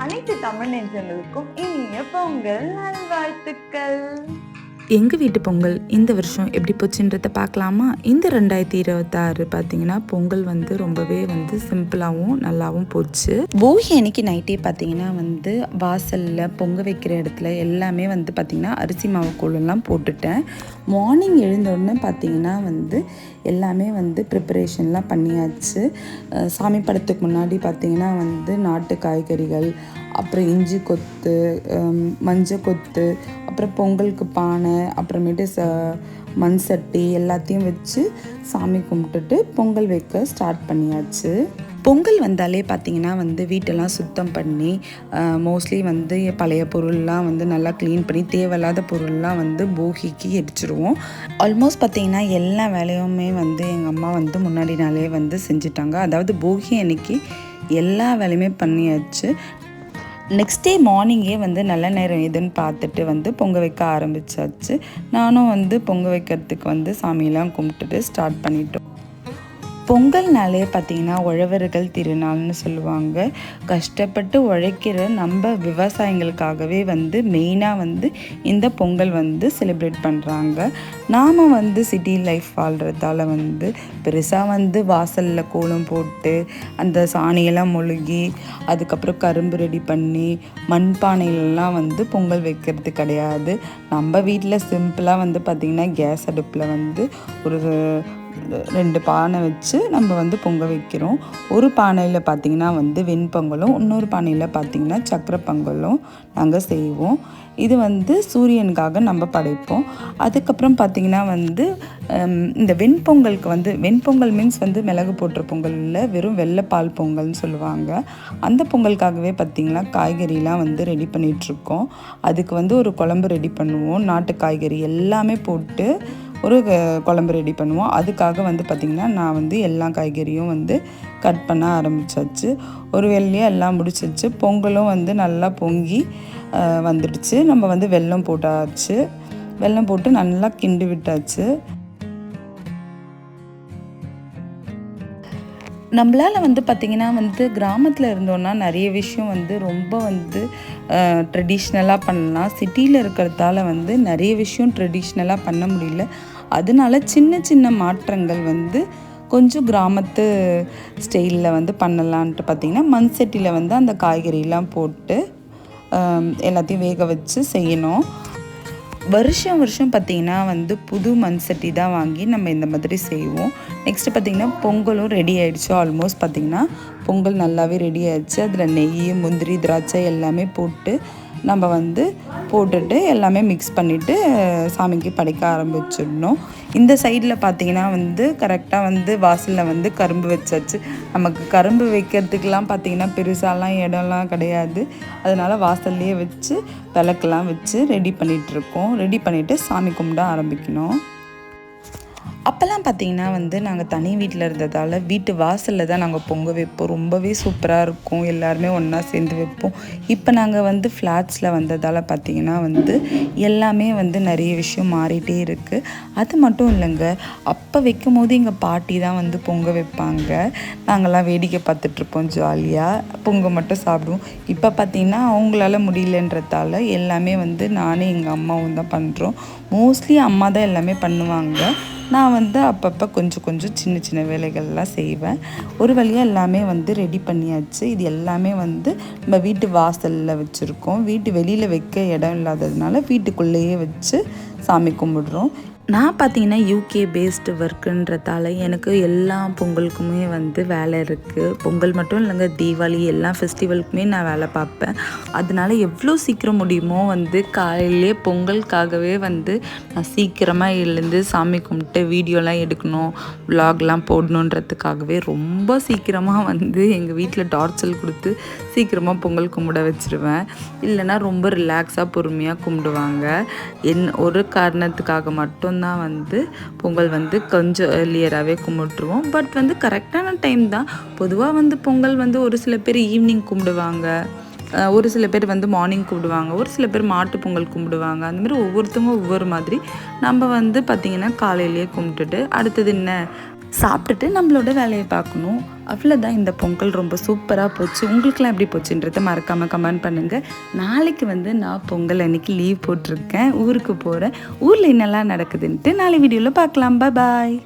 அனைத்து தமிழ் நெஞ்சங்களுக்கும் இனிய பொங்கல் நல்வாழ்த்துக்கள். எங்கள் வீட்டு பொங்கல் இந்த வருஷம் எப்படி போச்சுன்றத பார்க்கலாமா? இந்த ரெண்டாயிரத்தி இருபத்தாறு பார்த்தீங்கன்னா பொங்கல் வந்து ரொம்பவே வந்து சிம்பிளாகவும் நல்லாவும் போச்சு. போகி அன்னைக்கு நைட்டே பார்த்தீங்கன்னா வந்து வாசலில் பொங்க வைக்கிற இடத்துல எல்லாமே வந்து பார்த்திங்கன்னா அரிசி மாவு கூழெல்லாம் போட்டுட்டேன். மார்னிங் எழுந்தோடனே பார்த்தீங்கன்னா வந்து எல்லாமே வந்து ப்ரிப்பரேஷன்லாம் பண்ணியாச்சு. சாமி படத்துக்கு முன்னாடி பார்த்தீங்கன்னா வந்து நாட்டு காய்கறிகள் அப்புறம் இஞ்சி கொத்து மஞ்சள் கொத்து அப்புறம் பொங்கலுக்கு பானை அப்புறமேட்டு ச மண் சட்டி எல்லாத்தையும் வச்சு சாமி கும்பிட்டுட்டு பொங்கல் வைக்க ஸ்டார்ட் பண்ணியாச்சு. பொங்கல் வந்தாலே பார்த்தீங்கன்னா வந்து வீட்டெல்லாம் சுத்தம் பண்ணி மோஸ்ட்லி வந்து பழைய பொருள்லாம் வந்து நல்லா க்ளீன் பண்ணி தேவையில்லாத பொருள்லாம் வந்து போகிக்கு எரிச்சிருவோம். ஆல்மோஸ்ட் பார்த்திங்கன்னா எல்லா வேலையுமே வந்து எங்கள் அம்மா வந்து முன்னாடி நாளே வந்து செஞ்சுட்டாங்க. அதாவது போகி அன்னைக்கு எல்லா வேலையுமே பண்ணியாச்சு. நெக்ஸ்ட் டே மார்னிங்கே வந்து நல்ல நேரம் எதுன்னு பார்த்துட்டு வந்து பொங்க வைக்க ஆரம்பிச்சாச்சு. நானும் வந்து பொங்க வைக்கிறதுக்கு வந்து சாமியெல்லாம் கும்பிட்டுட்டு ஸ்டார்ட் பண்ணிட்டோம். பொங்கல்னாலே பார்த்திங்கன்னா உழவர்கள் திருநாள்னு சொல்லுவாங்க. கஷ்டப்பட்டு உழைக்கிற நம்ம விவசாயிகளுக்காகவே வந்து மெயினாக வந்து இந்த பொங்கல் வந்து செலிப்ரேட் பண்ணுறாங்க நாம் வந்து சிட்டி லைஃப் வாழ்கிறதால வந்து பெருசாக வந்து வாசலில் கோலம் போட்டு அந்த சாணியெல்லாம் மொழுகி அதுக்கப்புறம் கரும்பு ரெடி பண்ணி மண்பானையிலலாம் வந்து பொங்கல் வைக்கிறது கிடையாது. நம்ம வீட்டில் சிம்பிளாக வந்து பார்த்திங்கன்னா கேஸ் அடுப்பில் வந்து ஒரு ரெண்டு பானை வச்சு நம்ம வந்து பொங்க வைக்கிறோம். ஒரு பானையில் பார்த்திங்கன்னா வந்து வெண்பொங்கலும் இன்னொரு பானையில் பார்த்திங்கன்னா சக்கரை பொங்கலும் நாங்கள் செய்வோம். இது வந்து சூரியனுக்காக நம்ம படைப்போம். அதுக்கப்புறம் பார்த்திங்கன்னா வந்து இந்த வெண்பொங்கலுக்கு வந்து வெண்பொங்கல் மீன்ஸ் வந்து மிளகு போட்டுற பொங்கலில் வெறும் வெள்ளை பால் பொங்கல்னு சொல்லுவாங்க. அந்த பொங்கலுக்காகவே பார்த்திங்கன்னா காய்கறிலாம் வந்து ரெடி பண்ணிகிட்ருக்கோம் அதுக்கு வந்து ஒரு குழம்பு ரெடி பண்ணுவோம். நாட்டு காய்கறி எல்லாமே போட்டு ஒரு க- குழம்பு ரெடி பண்ணுவோம். அதுக்காக வந்து பார்த்திங்கன்னா நான் வந்து எல்லா காய்கறியும் வந்து கட் பண்ண ஆரம்பிச்சாச்சு. ஒரு வெள்ளையாக எல்லாம் முடிச்சிச்சு. பொங்கலும் வந்து நல்லா பொங்கி வந்துடுச்சு. நம்ம வந்து வெல்லம் போட்டாச்சு. வெல்லம் போட்டு நல்லா கிண்டி விட்டாச்சு. நம்மளால் வந்து பார்த்திங்கன்னா வந்து கிராமத்தில் இருந்தோன்னா நிறைய விஷயம் வந்து ரொம்ப வந்து ட்ரெடிஷ்னலாக பண்ணலாம். சிட்டியில் இருக்கிறதால வந்து நிறைய விஷயம் ட்ரெடிஷ்னலாக பண்ண முடியல. அதனால சின்ன சின்ன மாற்றங்கள் வந்து கொஞ்சம் கிராமத்து ஸ்டைலில் வந்து பண்ணலான்ட்டு பார்த்திங்கன்னா மண் சட்டியில் வந்து அந்த காய்கறிலாம் போட்டு எல்லாத்தையும் வேக வச்சு செய்யணும். வருஷம் வருஷம் பார்த்திங்கன்னா வந்து புது மண் சட்டி தான் வாங்கி நம்ம இந்த மாதிரி செய்வோம். நெக்ஸ்ட்டு பார்த்திங்கன்னா பொங்கலும் ரெடி ஆகிடுச்சு ஆல்மோஸ்ட் பார்த்திங்கன்னா பொங்கல் நல்லாவே ரெடி ஆகிடுச்சு அதில் நெய் முந்திரி திராட்சை எல்லாமே போட்டு நம்ம வந்து போட்டுட்டு எல்லாமே மிக்ஸ் பண்ணிவிட்டு சாமிக்கு படைக்க ஆரம்பிச்சிடணும். இந்த சைடில் பார்த்தீங்கன்னா வந்து கரெக்டாக வந்து வாசலில் வந்து கரும்பு வச்சாச்சு. நமக்கு கரும்பு வைக்கிறதுக்கெலாம் பார்த்தீங்கன்னா பெருசாலாம் இடம்லாம் கிடையாது. அதனால் வாசல்லையே வச்சு விளக்கெல்லாம் வச்சு ரெடி பண்ணிகிட்ருக்கோம் ரெடி பண்ணிவிட்டு சாமி கும்பிட ஆரம்பிக்கணும். அப்போல்லாம் பார்த்தீங்கன்னா வந்து நாங்கள் தனி வீட்டில் இருந்ததால் வீட்டு வாசலில் தான் நாங்கள் பொங்க வைப்போம். ரொம்பவே சூப்பராக இருக்கும். எல்லாருமே ஒன்றா சேர்ந்து வைப்போம். இப்போ நாங்கள் வந்து ஃப்ளாட்ஸில் வந்ததால் பார்த்தீங்கன்னா வந்து எல்லாமே வந்து நிறைய விஷயம் மாறிட்டே இருக்குது அது மட்டும் இல்லைங்க அப்போ வைக்கும் போது எங்கள் பாட்டி தான் வந்து பொங்க வைப்பாங்க. நாங்கள்லாம் வேடிக்கை பார்த்துட்ருப்போம் ஜாலியாக பொங்க மட்டும் சாப்பிடுவோம். இப்போ பார்த்தீங்கன்னா அவங்களால முடியலன்றதால எல்லாமே வந்து நானே எங்கள் அம்மாவும் தான் பண்ணுறோம் மோஸ்ட்லி அம்மா தான் எல்லாமே பண்ணுவாங்க. நான் வந்து அப்பப்போ கொஞ்சம் கொஞ்சம் சின்ன சின்ன வேலைகள்லாம் செய்வேன். ஒரு வழியாக எல்லாமே வந்து ரெடி பண்ணியாச்சு. இது எல்லாமே வந்து நம்ம வீட்டு வாசலில் வச்சுருக்கோம். வீட்டு வெளியில் வைக்க இடம் இல்லாததுனால வீட்டுக்குள்ளேயே வச்சு சாமி கும்பிடுறோம். நான் பார்த்தீங்கன்னா யூகே பேஸ்டு ஒர்க்குன்றதால எனக்கு எல்லா பொங்கலுக்குமே வந்து வேலை இருக்குது பொங்கல் மட்டும் இல்லைங்க தீபாவளி எல்லா ஃபெஸ்டிவலுக்குமே நான் வேலை பார்ப்பேன். அதனால எவ்வளோ சீக்கிரம் முடியுமோ வந்து காலையிலே பொங்கலுக்காகவே வந்து நான் சீக்கிரமாக எழுந்து சாமி கும்பிட்டு வீடியோலாம் எடுக்கணும் வ்ளாக்லாம் போடணுன்றதுக்காகவே ரொம்ப சீக்கிரமாக வந்து எங்கள் வீட்டில் டார்ச்சல் கொடுத்து சீக்கிரமாக பொங்கல் கும்பிட வச்சுருவேன். இல்லைன்னா ரொம்ப ரிலாக்ஸாக பொறுமையாக கும்பிடுவாங்க. என் ஒரு காரணத்துக்காக மட்டும்தான் வந்து பொங்கல் வந்து கொஞ்சம் ஏர்லியராகவே கும்பிட்டுருவோம். பட் வந்து கரெக்டான டைம் தான். பொதுவாக வந்து பொங்கல் வந்து ஒரு சில பேர் ஈவினிங் கும்பிடுவாங்க. ஒரு சில பேர் வந்து மார்னிங் கும்பிடுவாங்க. ஒரு சில பேர் மாட்டு பொங்கல் கும்பிடுவாங்க. அந்த மாதிரி ஒவ்வொருத்தவங்க ஒவ்வொரு மாதிரி. நம்ம வந்து பார்த்திங்கன்னா காலையிலேயே கும்பிட்டுட்டு அடுத்தது என்ன? சாப்பிட்டுட்டு நம்மளோட வேலையை பார்க்கணும். அவ்வளோதான் இந்த பொங்கல் ரொம்ப சூப்பராக போச்சு. உங்களுக்குலாம் எப்படி போச்சுன்றதை மறக்காமல் கமெண்ட் பண்ணுங்கள் நாளைக்கு வந்து நான் பொங்கல் அன்னைக்கு லீவ் போட்டிருக்கேன். ஊருக்கு போகிறேன் ஊரில் என்னெல்லாம் நடக்குதுன்ட்டு நாளை வீடியோவில் பார்க்கலாம். பாய்